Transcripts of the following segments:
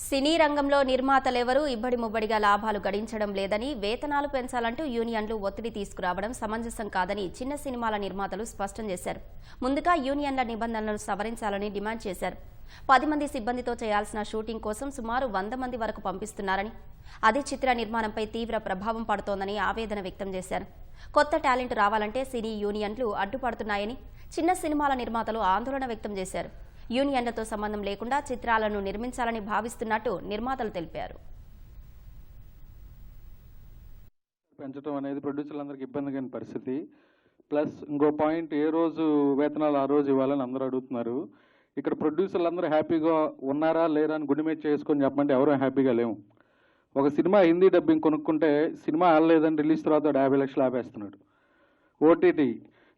సినీ రంగంలో నిర్మాతలెవరూ ఇబ్బడి ముబ్బడిగా లాభాలు గడించడం లేదని వేతనాలు పెంచాలంటూ యూనియన్లు ఒత్తిడి తీసుకురావడం సమంజసం కాదని చిన్న సినిమాల నిర్మాతలు స్పష్టం చేశారు. ముందుగా యూనియన్ల నిబంధనలను సవరించాలని డిమాండ్ చేశారు. పది మంది సిబ్బందితో చేయాల్సిన షూటింగ్ కోసం సుమారు వంద మంది వరకు పంపిస్తున్నారని అది చిత్ర నిర్మాణంపై తీవ్ర ప్రభావం పడుతోందని ఆవేదన వ్యక్తం చేశారు. కొత్త టాలెంట్ రావాలంటే సినీ యూనియన్లు అడ్డుపడుతున్నాయని చిన్న సినిమాల నిర్మాతలు ఆందోళన వ్యక్తం చేశారు. యూనియన్లతో సంబంధం లేకుండా చిత్రాలను నిర్మించాలని భావిస్తున్నట్టు నిర్మాతలు తెలిపారు. పెంచడం అనేది ప్రొడ్యూసర్లందరికీ ఇబ్బంది కాని పరిస్థితి. ప్లస్ ఇంకో పాయింట్ ఏ రోజు వేతనాలు ఆ రోజు ఇవ్వాలని అందరూ అడుగుతున్నారు. ఇక్కడ ప్రొడ్యూసర్లు అందరూ హ్యాపీగా ఉన్నారా లేరా అని గుండె మీద చేసుకొని చెప్పమంటే ఎవరూ హ్యాపీగా లేము. ఒక సినిమా హిందీ డబ్బింగ్ కొనుక్కుంటే సినిమా ఆడలేదని రిలీజ్ తర్వాత యాభై లక్షలు ఆపేస్తున్నాడు. ఓటీటీ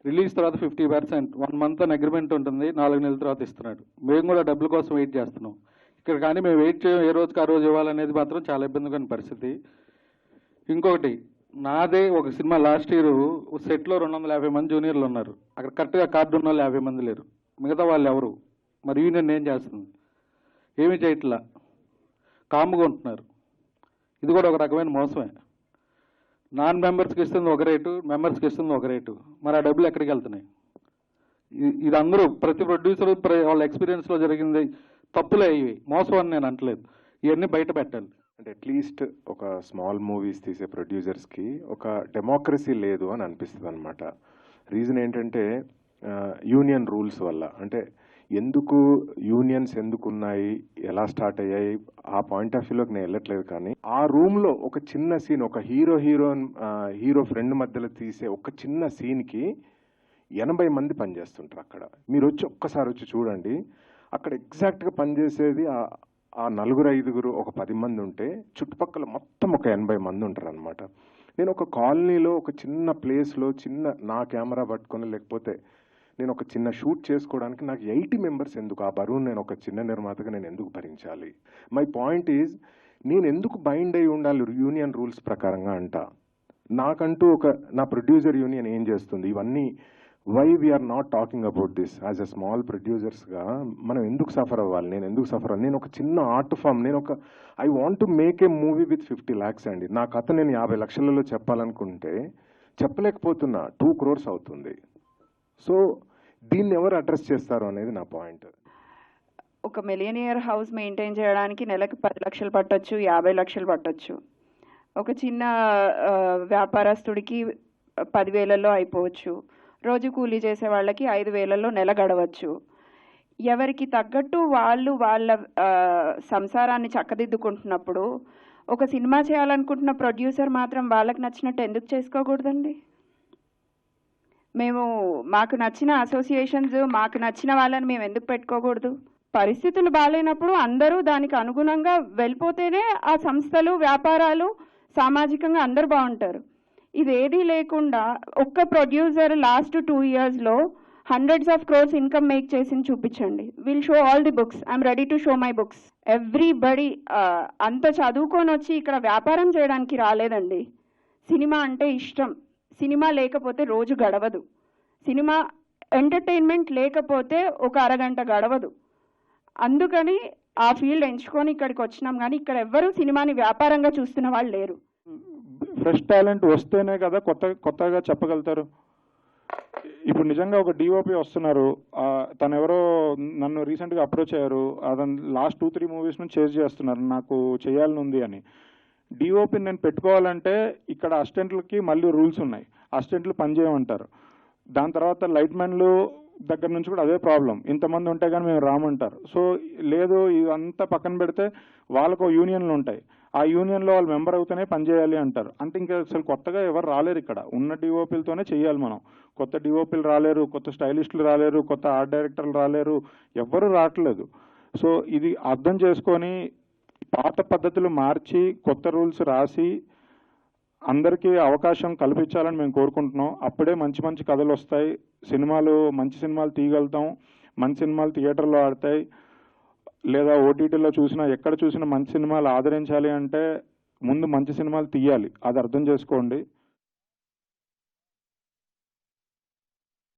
రిలీజ్ తర్వాత ఫిఫ్టీ పర్సెంట్ వన్ మంత్ అని అగ్రిమెంట్ ఉంటుంది నాలుగు నెలల తర్వాత ఇస్తున్నాడు. మేము కూడా డబ్బుల కోసం వెయిట్ చేస్తున్నాం. ఇక్కడ కానీ మేము వెయిట్ చేయం ఏ రోజుకి ఆ రోజు ఇవ్వాలనేది మాత్రం చాలా ఇబ్బందికరమైన పరిస్థితి. ఇంకొకటి నాదే ఒక సినిమా లాస్ట్ ఇయర్ సెట్లో రెండు వందల యాభై మంది జూనియర్లు ఉన్నారు. అక్కడ కరెక్ట్గా కార్డు ఉన్న వాళ్ళు యాభై మంది లేరు. మిగతా వాళ్ళు ఎవరు? మరి యూనియన్ ఏం చేస్తుంది? ఏమీ చేయట్లా. కాముగా ఉంటున్నారు. ఇది కూడా ఒక రకమైన మోసమే. నాన్ మెంబర్స్కి ఇస్తుంది ఒక రేటు మెంబర్స్కి ఇస్తుంది ఒక రేటు. మరి ఆ డబ్బులు ఎక్కడికి వెళ్తున్నాయి? ఇది అందరూ ప్రతి ప్రొడ్యూసర్ వాళ్ళ ఎక్స్పీరియన్స్లో జరిగింది తప్పులే ఇవి. మోసం అని నేను అంటలేదు. ఇవన్నీ బయట పెట్టాలి. అంటే అట్లీస్ట్ ఒక స్మాల్ మూవీస్ తీసే ప్రొడ్యూసర్స్కి ఒక డెమోక్రసీ లేదు అని అనిపిస్తుంది అనమాట రీజన్ ఏంటంటే యూనియన్ రూల్స్ వల్ల. అంటే ఎందుకు యూనియన్స్ ఎందుకు ఉన్నాయి ఎలా స్టార్ట్ అయ్యాయి ఆ పాయింట్ ఆఫ్ వ్యూలోకి నేను వెళ్ళట్లేదు కానీ ఆ రూమ్లో ఒక చిన్న సీన్ ఒక హీరో హీరో హీరో ఫ్రెండ్ మధ్యలో తీసే ఒక చిన్న సీన్కి ఎనభై మంది పనిచేస్తుంటారు అక్కడ. మీరు వచ్చి ఒక్కసారి వచ్చి చూడండి. అక్కడ ఎగ్జాక్ట్గా పనిచేసేది ఆ- ఆ నలుగురు ఐదుగురు ఒక పది మంది ఉంటే చుట్టుపక్కల మొత్తం ఒక ఎనభై మంది ఉంటారు అనమాట నేను ఒక కాలనీలో ఒక చిన్న ప్లేస్లో చిన్న నా కెమెరా పట్టుకొని లేకపోతే నేను ఒక చిన్న షూట్ చేసుకోవడానికి నాకు ఎయిటీ మెంబర్స్ ఎందుకు ఆ బరువు నేను ఒక చిన్న నిర్మాతగా నేను ఎందుకు భరించాలి? మై పాయింట్ ఈజ్ నేను ఎందుకు బైండ్ అయి ఉండాలి యూనియన్ రూల్స్ ప్రకారంగా అంట? నాకంటూ ఒక నా ప్రొడ్యూసర్ యూనియన్ ఏం చేస్తుంది? ఇవన్నీ why we are not talking about this. As a small ప్రొడ్యూసర్స్గా మనం ఎందుకు సఫర్ అవ్వాలి? నేను ఎందుకు సఫర్ అవ్వాలి? నేను ఒక చిన్న ఆర్ట్ ఫామ్ నేను ఒక I want to make a movie with fifty lakhs అండి. నా కథ నేను యాభై లక్షలలో చెప్పాలనుకుంటే చెప్పలేకపోతున్నా. టూ క్రోర్స్ అవుతుంది. సో దీన్ని ఎవరు అడ్రస్ చేస్తారు అనేది నా పాయింట్ ఒక మిలియనియర్ హౌస్ మెయింటైన్ చేయడానికి నెలకు పది లక్షలు పట్టొచ్చు యాభై లక్షలు పట్టొచ్చు. ఒక చిన్న వ్యాపారస్తుడికి పదివేలలో అయిపోవచ్చు. రోజు కూలీ చేసే వాళ్ళకి ఐదు వేలలో నెల గడవచ్చు. ఎవరికి తగ్గట్టు వాళ్ళు వాళ్ళ సంసారాన్ని చక్కదిద్దుకుంటున్నప్పుడు ఒక సినిమా చేయాలనుకుంటున్న ప్రొడ్యూసర్ మాత్రం వాళ్ళకి నచ్చినట్టు ఎందుకు చేసుకోకూడదండి? మేము మాకు నచ్చిన అసోసియేషన్స్ మాకు నచ్చిన వాళ్ళని మేము ఎందుకు పెట్టుకోకూడదు? పరిస్థితులు బాగాలేనప్పుడు అందరూ దానికి అనుగుణంగా వెళ్ళిపోతేనే ఆ సంస్థలు వ్యాపారాలు సామాజికంగా అందరూ బాగుంటారు. ఇదేదీ లేకుండా ఒక్క ప్రొడ్యూసర్ లాస్ట్ టూ ఇయర్స్లో hundreds of crores income make చేసింది చూపించండి. Will show all the books I'm ready to show my books everybody అంత చదువుకొని వచ్చి ఇక్కడ వ్యాపారం చేయడానికి రాలేదండి. సినిమా అంటే ఇష్టం. సినిమా లేకపోతే రోజు గడవదు. సినిమా ఎంటర్టైన్మెంట్ లేకపోతే ఒక అరగంట గడవదు. అందుకని ఆ ఫీల్డ్ ఎంచుకొని ఇక్కడికి వచ్చినాం. కానీ ఇక్కడ ఎవ్వరూ సినిమాని వ్యాపారంగా చూస్తున్న వాళ్ళు లేరు. ఫ్రెష్ టాలెంట్ వస్తేనే కదా కొత్త కొత్తగా చెప్పగలుగుతారు. ఇప్పుడు నిజంగా ఒక డిఓపి వస్తున్నారు. తను ఎవరో నన్ను రీసెంట్గా అప్రోచ్ అయ్యారు. అతను లాస్ట్ టూ త్రీ మూవీస్ నుంచి చేజ్ చేస్తున్నారు. నాకు చేయాలని ఉంది అని. డిఓపిని నేను పెట్టుకోవాలంటే ఇక్కడ అసిస్టెంట్లకి మళ్ళీ రూల్స్ ఉన్నాయి. అసిస్టెంట్లు పనిచేయమంటారు దాని తర్వాత లైట్ మ్యాన్లు దగ్గర నుంచి కూడా అదే ప్రాబ్లం. ఇంతమంది ఉంటే కానీ మేము రామంటారు. సో లేదు ఇదంతా పక్కన పెడితే వాళ్ళకు యూనియన్లు ఉంటాయి. ఆ యూనియన్లో వాళ్ళు మెంబర్ అవుతూనే పనిచేయాలి అంటారు. అంటే ఇంకా అసలు కొత్తగా ఎవరు రాలేరు ఇక్కడ. ఉన్న డిఓపీలతోనే చేయాలి మనం. కొత్త డిఓపీలు రాలేరు కొత్త స్టైలిస్టులు రాలేరు కొత్త ఆర్ట్ డైరెక్టర్లు రాలేరు. ఎవ్వరూ రావట్లేదు. సో ఇది అర్థం చేసుకొని పాత పద్ధతులు మార్చి కొత్త రూల్స్ రాసి అందరికీ అవకాశం కల్పించాలని మేము కోరుకుంటున్నాం. అప్పుడే మంచి మంచి కథలు వస్తాయి. సినిమాలు మంచి సినిమాలు తీయగలుగుతాం. మంచి సినిమాలు థియేటర్లో ఆడతాయి. లేదా ఓటీటీలో చూసినా ఎక్కడ చూసినా మంచి సినిమాలు ఆదరించాలి అంటే ముందు మంచి సినిమాలు తీయాలి. అది అర్థం చేసుకోండి.